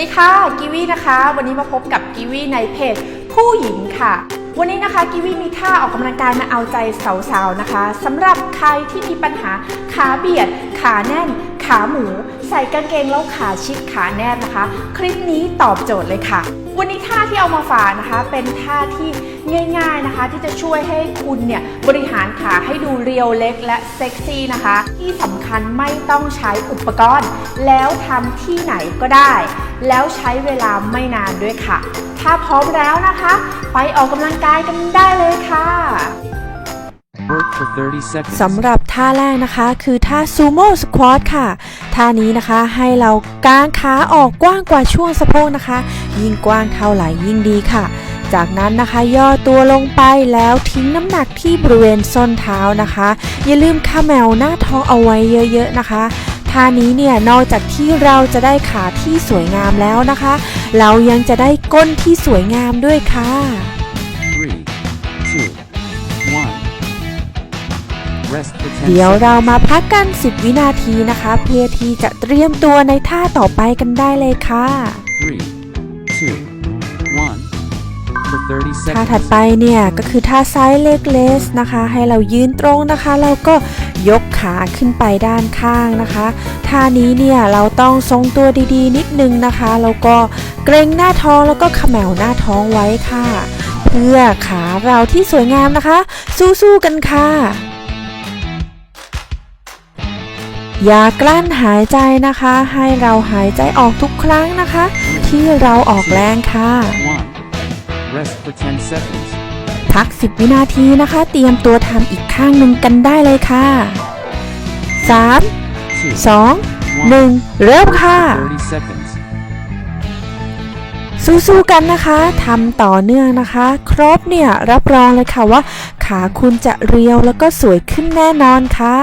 ดีค่ะกิวีนะคะ วันนี้มาพบกับกิวีในเพจผู้หญิงค่ะ วันนี้นะคะกิวีมีท่าออกกำลังกายมาเอาใจสาวๆนะคะสำหรับใครที่มีปัญหาขาเบียด ขาแน่น ขาหมูใส่กางเกงแล้วขาชิดขาแน่นนะคะ คลิปนี้ตอบโจทย์เลยค่ะ วันนี้ท่าที่เอามาฝากนะคะ เป็นท่าที่ง่าย ๆนะคะ ที่จะช่วยให้คุณเนี่ยบริหารขาให้ดูเรียวเล็กและเซ็กซี่นะคะ ที่สำคัญไม่ต้องใช้อุปกรณ์ แล้วทำที่ไหนก็ได้ แล้วใช้เวลาไม่นานด้วยค่ะ ถ้าพร้อมแล้วนะคะ ไปออกกำลังกายกันได้เลยค่ะ สำหรับท่าแรกนะคะ คือท่าซูโม่สควอตค่ะ ท่านี้นะคะให้เรากางขาออกกว้างกว่าช่วงสะโพกนะคะ ยิ่งกว้างเท่าไหร่ยิ่งดีค่ะ จากนั้นนะคะย่อตัวลงไปแล้วทิ้งน้ำหนักที่บริเวณส้นเท้านะคะ อย่าลืมขมแมวหน้าท้องเอาไว้เยอะ ๆนะคะท่านี้เนี่ยนอกจากที่เราจะได้ขาที่สวยงามแล้วนะคะ เรายังจะได้ก้นที่สวยงามด้วยค่ะ เดี๋ยว seconds. เรามาพักกัน 10 วินาทีนะคะ เพื่อที่จะเตรียมตัวในท่าต่อไปกันได้เลยค่ะ Three, two, one. For 30ท่าถัด seconds. ไปเนี่ยก็คือท่าไซส์เล็กเลสนะคะ ให้เรายืนตรงนะคะแล้วก็ยกขาขึ้นไปด้านข้างนะคะท่านี้เนี่ยเราต้องทรงตัวดีๆ นิดนึงนะคะแล้วก็เกรงหน้าท้องแล้วก็เขมวหน้าท้องไว้ค่ะ เพื่อขาเราที่สวยงามนะคะ สู้ๆกันค่ะ อย่ากลั้นหายใจนะคะ ให้เราหายใจออกทุกครั้งนะคะ ที่เราออกแรงค่ะ One. Rest for 10 seconds. พัก 10 วินาทีนะคะ เตรียมตัวทำอีกข้างหนึ่งกันได้เลยค่ะ3 Two, 2 1 เริ่มค่ะ30 seconds. สู้ๆกันนะคะทำต่อเนื่องนะคะ ครบเนี่ยรับรองเลยค่ะว่า ขาคุณจะเรียวแล้วก็สวยขึ้นแน่นอนค่ะ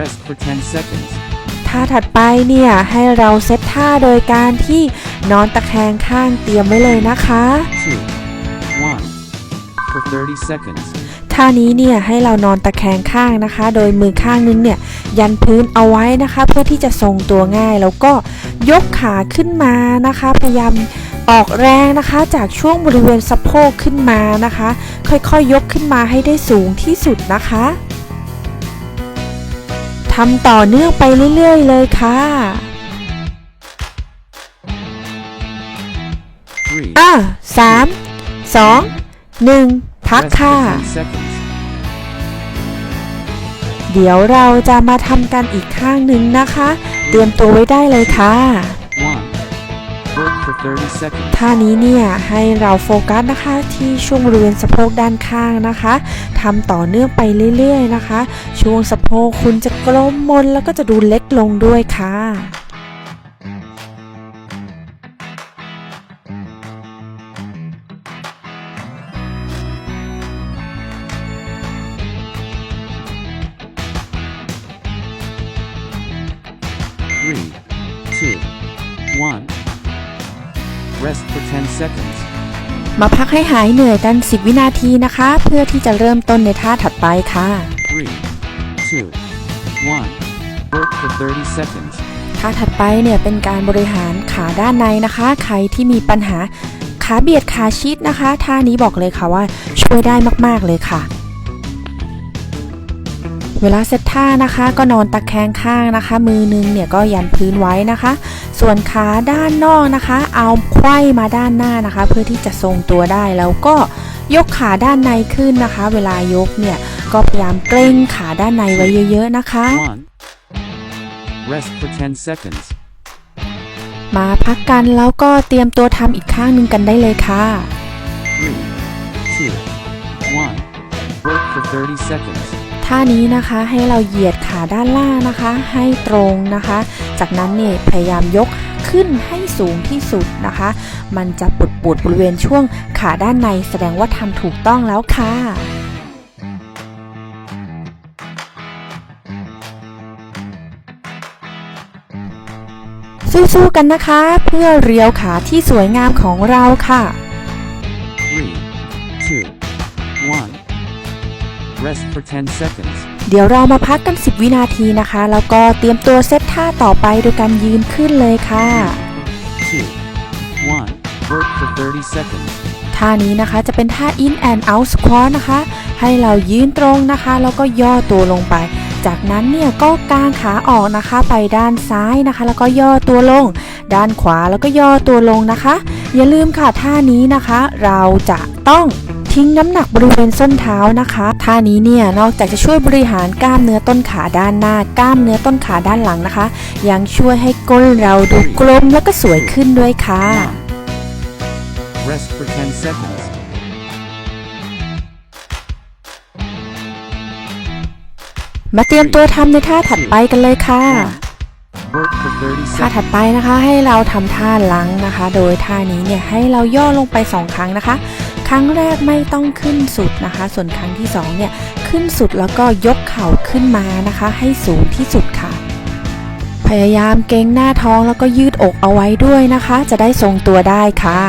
Rest for 10 seconds. ท่าถัดไปเนี่ย ให้เราเซตท่าโดยการที่นอนตะแคงข้างเตรียมไว้เลยนะคะ Two, one. For 30 seconds. ท่านี้เนี่ย ให้เรานอนตะแคงข้างนะคะ โดยมือข้างนึงเนี่ย ยันพื้นเอาไว้นะคะ เพื่อที่จะทรงตัวง่าย แล้วก็ยกขาขึ้นมานะคะ พยายามออกแรงนะคะจากช่วงบริเวณสะโพกขึ้นมานะคะ ค่อยๆยยกขึ้นมาให้ได้สูงที่สุดนะคะ ทำต่อเนื่องไปเรื่อย ๆ เลยค่ะ Three. อะสามสองหนึ่งพัก Rest ค่ะ for 10 seconds. เดี๋ยวเราจะมาทำกันอีกข้างหนึ่งนะคะ เตรียมตัวไว้ได้เลยค่ะ ท่านี้เนี่ยให้เราโฟกัสนะคะที่ช่วงบริเวณสะโพกด้านข้างนะคะทำต่อเนื่องไปเรื่อยๆนะคะ ช่วงสะโพกคุณจะกลมมนแล้วก็จะดูเล็กลงด้วยค่ะ3 seconds. มาพักให้หายเหนื่อยกัน 10 วินาทีนะคะ เพื่อที่จะเริ่มต้นในท่าถัดไปค่ะ Three, two, one. Work for 30 seconds. ท่าถัดไปเนี่ยเป็นการบริหารขาด้านในนะคะ ใครที่มีปัญหาขาเบียดขาชิดนะคะ ท่านี้บอกเลยค่ะว่าช่วยได้มาก ๆ เลยค่ะ เวลาเซตท่านะคะก็นอนตะแคงข้างนะคะ มือนึงเนี่ยก็ยันพื้นไว้นะคะ ส่วนขาด้านนอกนะคะ เอาไขว้มาด้านหน้านะคะ เพื่อที่จะทรงตัวได้แล้วก็ยกขาด้านในขึ้นนะคะ เวลายกเนี่ยก็พยายามเกรงขาด้านในไว้เยอะ ๆนะคะ One. Rest for 10 seconds. มาพักกันแล้วก็เตรียมตัวทำอีกข้างหนึ่งกันได้เลยค่ะ Three, two, one. Work for 30 seconds. ท่านี้นะคะให้เราเหยียดขาด้านล่างนะคะ ให้ตรงนะคะ จากนั้นเนี่ยพยายามยกขึ้นให้สูงที่สุดนะคะ มันจะปวดปวดบริเวณช่วงขาด้านในแสดงว่าทำถูกต้องแล้วค่ะสู้ๆกันนะคะ เพื่อเรียวขาที่สวยงามของเราค่ะ Three, two. Rest for 10 seconds. เดี๋ยวเรามาพักกัน 10 วินาทีนะคะ แล้วก็เตรียมตัวเซตท่าต่อไปโดยการยืนขึ้นเลยค่ะ Two, one. Work for 30 seconds. ท่านี้นะคะจะเป็นท่า in and out squat นะคะ ให้เรายืนตรงนะคะ แล้วก็ย่อตัวลงไป จากนั้นเนี่ยก็กางขาออกนะคะ ไปด้านซ้ายนะคะ แล้วก็ย่อตัวลง ด้านขวาแล้วก็ย่อตัวลงนะคะ อย่าลืมค่ะท่านี้นะคะ เราจะต้อง ทิ้งน้ำหนักบริเวณส้นเท้านะคะท่านี้เนี่ยนอกจากจะช่วยบริหารกล้ามเนื้อต้นขาด้านหน้ากล้ามเนื้อต้นขาด้านหลังนะคะ ยังช่วยให้ก้นเราดูกลมแล้วก็สวยขึ้นด้วยค่ะ Rest for 10 seconds. มาเตรียมตัวทำในท่าถัดไปกันเลยค่ะ Work for 30ท่า seconds. ถัดไปนะคะให้เราทำท่าลังนะคะ โดยท่านี้เนี่ยให้เราย่อลงไป2ครั้งนะคะ ครั้งแรกไม่ต้องขึ้นสุดนะคะ ส่วนครั้งที่2เนี่ยขึ้นสุดแล้วก็ยกเข่าขึ้นมานะคะ ให้สูงที่สุดค่ะ พยายามเกรงหน้าท้องแล้วก็ยืดอกเอาไว้ด้วยนะคะ จะได้ทรงตัวได้ค่ะ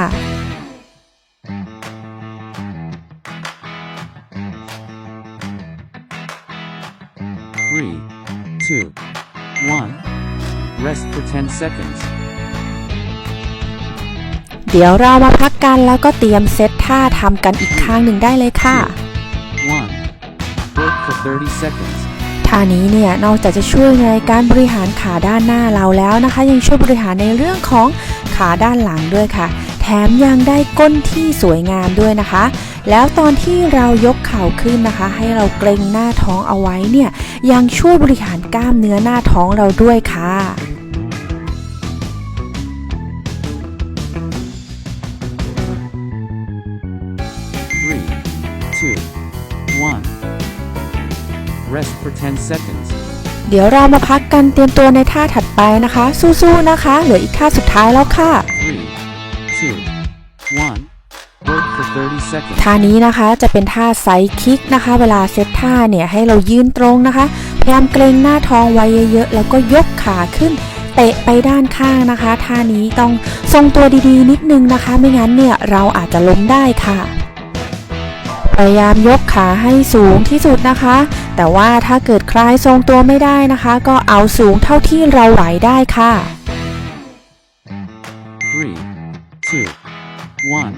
Three, two, one. Rest for 10 seconds. เดี๋ยวเรามาพักกันแล้วก็เตรียมเซต ท่าทำกันอีกข้างหนึ่งได้เลยค่ะ One. Work for 30 seconds. ท่านี้เนี่ยนอกจากจะช่วยในการบริหารขาด้านหน้าเราแล้วนะคะ ยังช่วยบริหารในเรื่องของขาด้านหลังด้วยค่ะ แถมยังได้ก้นที่สวยงามด้วยนะคะ แล้วตอนที่เรายกเข่าขึ้นนะคะ ให้เราเกรงหน้าท้องเอาไว้เนี่ยยังช่วยบริหารกล้ามเนื้อหน้าท้องเราด้วยค่ะ two, one. Rest for 10 seconds. เดี๋ยวเรามาพักกันเตรียมตัวในท่าถัดไปนะคะ สู้ๆนะคะ เหลืออีกท่าสุดท้ายแล้วค่ะ Three, two, one. Work for 30 seconds. ท่านี้นะคะจะเป็นท่าไซด์คิกนะคะ เวลาเซตท่าเนี่ยให้เรายืนตรงนะคะ พยายามเกรงหน้าท้องไว้เยอะๆ แล้วก็ยกขาขึ้นเตะไปด้านข้างนะคะ ท่านี้ต้องทรงตัวดีๆ นิดนึงนะคะ ไม่งั้นเนี่ยเราอาจจะล้มได้ค่ะพ ยายามยกขาให้สูงที่สุดนะคะ แต่ว่าถ้าเกิดใครทรงตัวไม่ได้นะคะ ก็เอาสูงเท่าที่เราไหวได้ค่ะ Three, two, one.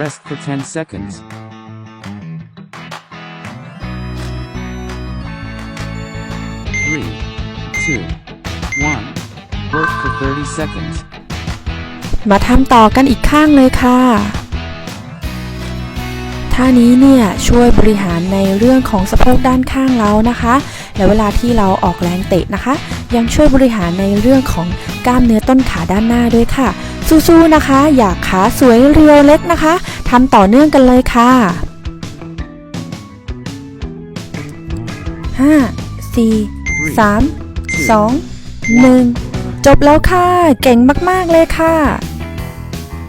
Rest for 10 seconds. Three, two, one. Work for 30 seconds. มาทำต่อกันอีกข้างเลยค่ะ ท่านี้เนี่ยช่วยบริหารในเรื่องของสะโพกด้านข้างเรานะคะ และเวลาที่เราออกแรงเตะนะคะ ยังช่วยบริหารในเรื่องของกล้ามเนื้อต้นขาด้านหน้าด้วยค่ะ สู้ๆนะคะ อยากขาสวยเรียวเล็กนะคะทำต่อเนื่องกันเลยค่ะ 5 4 3 2 1 จบแล้วค่ะ เก่งมาก ๆ เลยค่ะ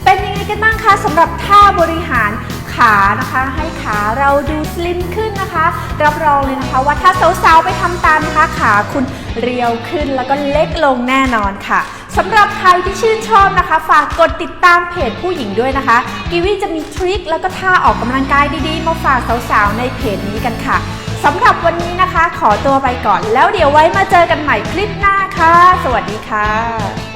เป็นยังไงกันบ้างคะสำหรับท่าบริหาร ขานะคะ ให้ขาเราดูสลิมขึ้นนะคะ รับรองเลยนะคะว่าถ้าสาวๆไปทำตามนะคะขาคุณเรียวขึ้นแล้วก็เล็กลงแน่นอนค่ะสำหรับใครที่ชื่นชอบนะคะ ฝากกดติดตามเพจผู้หญิงด้วยนะคะกิวี่จะมีทริคแล้วก็ท่าออกกำลังกายดีๆ มาฝากสาวๆในเพจนี้กันค่ะสำหรับวันนี้นะคะ ขอตัวไปก่อนแล้วเดี๋ยวไว้มาเจอกันใหม่คลิปหน้าค่ะ สวัสดีค่ะ